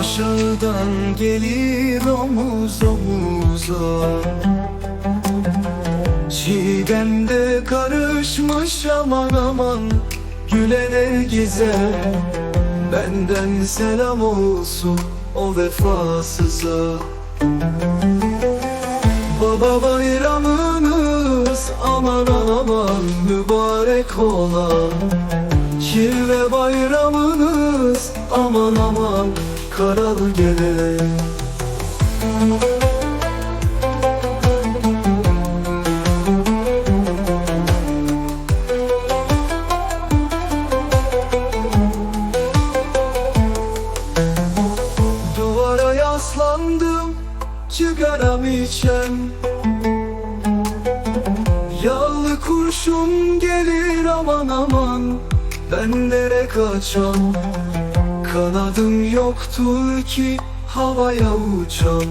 Aşağıdan gelir omuz omuza. Çiğdemde karışmış aman aman Gülene gize Benden selam olsun o vefasıza. Baba bayramınız aman aman mübarek ola. Kirve bayramınız aman aman karalı gele. Duvara Çıgaram içem Yağlı kurşun gelir aman aman Ben nere kaçam? Kanadım yoktur ki havaya uçam.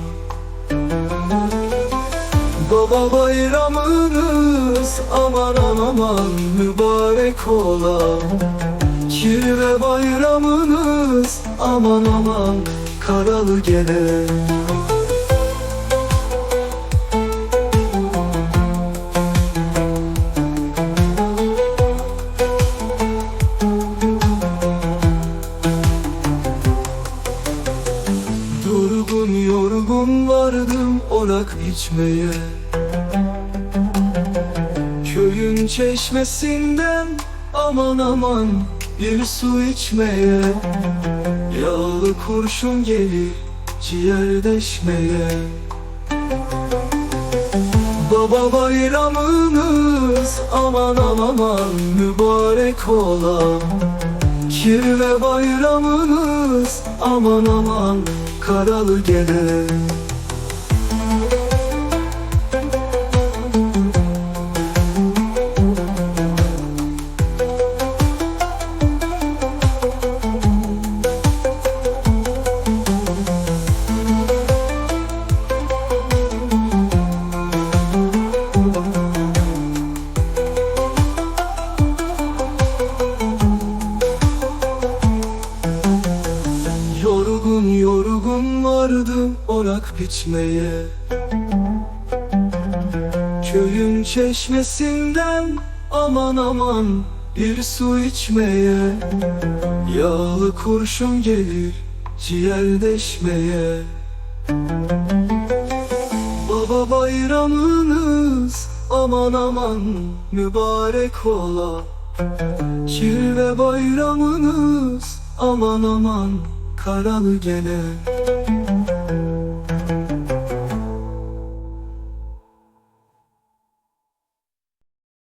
Baba bayramınız aman aman mübarek ola Kirve bayramınız aman aman karalı gele vardım orak içmeye. Köyün çeşmesinden aman aman bir su içmeye. Yağlı kurşun gelir ciğer deşmeye Baba bayramınız aman aman mübarek ola Kirve bayramınız aman aman karalı gele Yorgun yorgun vardım orak biçmeye. Köyün çeşmesinden aman aman bir su içmeye. Yağlı kurşun gelir ciğer deşmeye. Baba bayramınız aman aman mübarek ola. Kirve bayramınız aman aman karalı gele